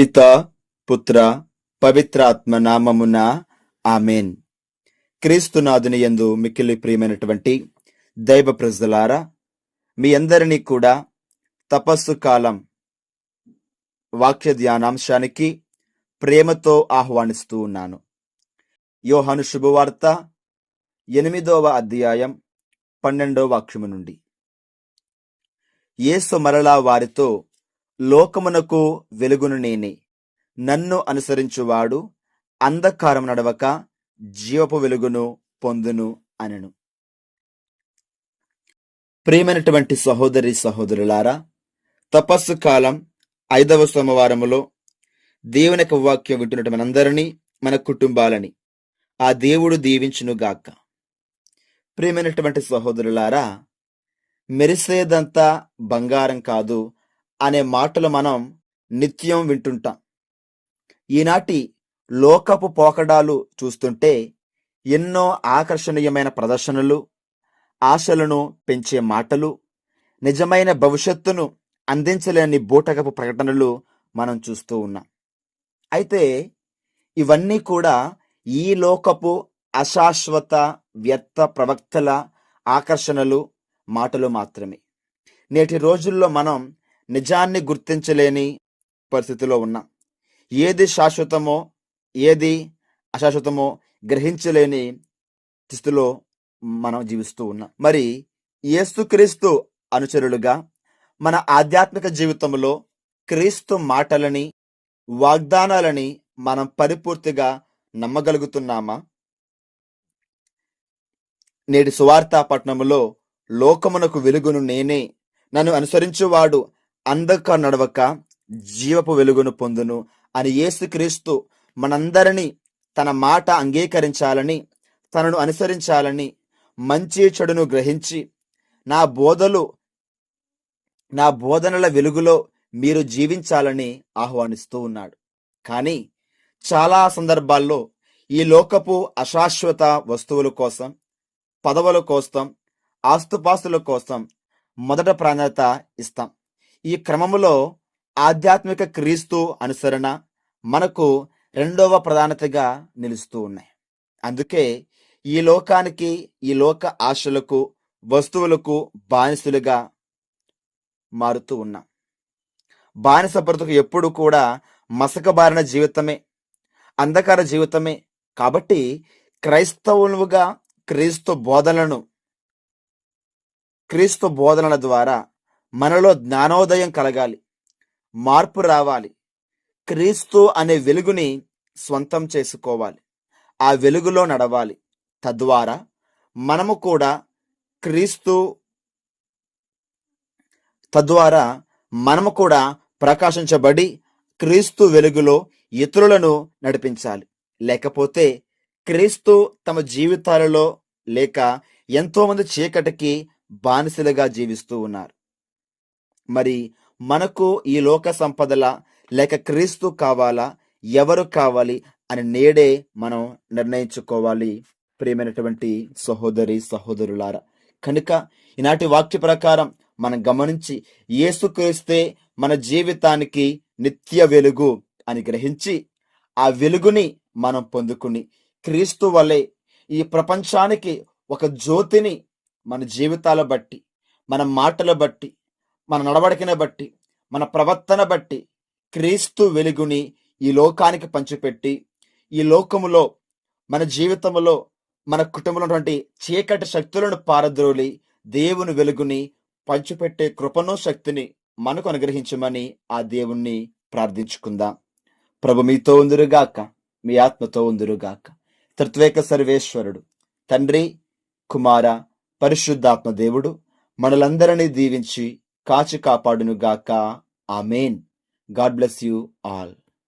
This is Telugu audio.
పిత పుత్ర పవిత్రాత్మ నామమున ఆమెన్. క్రీస్తునాథుని యందు మిక్కిలి ప్రియమైనటువంటి దైవ ప్రజలారా మీ అందరినీ కూడా తపస్సు కాలం వాక్య ధ్యానాంశానికి ప్రేమతో ఆహ్వానిస్తూ ఉన్నాను. యోహాను శుభవార్త ఎనిమిదవ అధ్యాయం పన్నెండవ వాక్యము నుండి. యేసు మరలా వారితో లోకమునకు వెలుగును నేనే. నన్ను అనుసరించువాడు అంధకారం నడవక జీవపు వెలుగును పొందును అనను. ప్రియమైనటువంటి సహోదరి సహోదరులారా తపస్సు కాలం ఐదవ సోమవారములో దేవుని యొక్క వాక్యం వింటున్నట్టు మనందరినీ మన కుటుంబాలని ఆ దేవుడు దీవించునుగాక ప్రియమైనటువంటి సహోదరులారా మెరిసేదంతా బంగారం కాదు అనే మాటలు మనం నిత్యం వింటుంటాం. ఈనాటి లోకపు పోకడాలు చూస్తుంటే ఎన్నో ఆకర్షణీయమైన ప్రదర్శనలు ఆశలను పెంచే మాటలు నిజమైన భవిష్యత్తును అందించలేని బూటకపు ప్రకటనలు మనం చూస్తూ ఉన్నాం. అయితే ఇవన్నీ కూడా ఈ లోకపు అశాశ్వత వ్యర్థ ప్రవక్తల ఆకర్షణలు మాటలు మాత్రమే. నేటి రోజుల్లో మనం నిజాన్ని గుర్తించలేని పరిస్థితిలో ఉన్నాం. ఏది శాశ్వతమో ఏది అశాశ్వతమో గ్రహించలేని స్థితిలో మనం జీవిస్తూ ఉన్నాం. మరి యేసుక్రీస్తు అనుచరులుగా మన ఆధ్యాత్మిక జీవితంలో క్రీస్తు మాటలని వాగ్దానాలని మనం పరిపూర్తిగా నమ్మగలుగుతున్నామా? నేటి సువార్త పట్టణంలో లోకమునకు వెలుగును నేనే నన్ను అనుసరించువాడు అందక నడవక జీవపు వెలుగును పొందును అని యేసుక్రీస్తు మనందరినీ తన మాట అంగీకరించాలని తనను అనుసరించాలని మంచి చెడును గ్రహించి నా బోధలు నా బోధనల వెలుగులో మీరు జీవించాలని ఆహ్వానిస్తూ ఉన్నాడు. కానీ చాలా సందర్భాల్లో ఈ లోకపు అశాశ్వత వస్తువుల కోసం పదవుల కోసం ఆస్తుపాస్తుల కోసం మొదట ప్రాధాన్యత ఇస్తాం. ఈ క్రమములో ఆధ్యాత్మిక క్రీస్తు అనుసరణ మనకు రెండవ ప్రధానతగా నిలుస్తూ ఉన్నాయి. అందుకే ఈ లోకానికి ఈ లోక ఆశలకు వస్తువులకు బానిసలుగా మారుతూ ఉన్నాం. బానిస బ్రతుకు ఎప్పుడు కూడా మసకబారిన జీవితమే అంధకార జీవితమే. కాబట్టి క్రైస్తవులుగా క్రీస్తు బోధనలను క్రీస్తు బోధనల ద్వారా మనలో జ్ఞానోదయం కలగాలి. మార్పు రావాలి. క్రీస్తు అనే వెలుగుని స్వంతం చేసుకోవాలి. ఆ వెలుగులో నడవాలి. తద్వారా మనము కూడా క్రీస్తు తద్వారా మనము కూడా ప్రకాశించబడి క్రీస్తు వెలుగులో ఇతరులను నడిపించాలి. లేకపోతే క్రీస్తు తమ జీవితాలలో లేక ఎంతోమంది చీకటికి బానిసలుగా జీవిస్తూ ఉన్నారు. మరి మనకు ఈ లోక సంపదల లేక క్రీస్తు కావాలా? ఎవరు కావాలి? అని నేడే మనం నిర్ణయించుకోవాలి. ప్రియమైనటువంటి సహోదరి సహోదరులారా కనుక ఈనాటి వాక్య ప్రకారం మనం గమనించి యేసుక్రీస్తే మన జీవితానికి నిత్య వెలుగు అని గ్రహించి ఆ వెలుగుని మనం పొందుకుని క్రీస్తు వలె ఈ ప్రపంచానికి ఒక జ్యోతిని మన జీవితాల బట్టి మన మాటల బట్టి మన నడవడికను బట్టి మన ప్రవర్తన బట్టి క్రీస్తు వెలుగుని ఈ లోకానికి పంచిపెట్టి ఈ లోకములో మన జీవితంలో మన కుటుంబంలో ఉన్నటువంటి చీకటి శక్తులను పారద్రోలి దేవుని వెలుగుని పంచిపెట్టే కృపను శక్తిని మనకు అనుగ్రహించమని ఆ దేవుణ్ణి ప్రార్థించుకుందాం. ప్రభు మీతో ఉందిరుగాక మీ ఆత్మతో ఉందిరుగాక. తృత్వేక సర్వేశ్వరుడు తండ్రి కుమార పరిశుద్ధాత్మ దేవుడు మనలందరినీ దీవించి కాచి కాపాడునుగాక. Amen. God bless you all.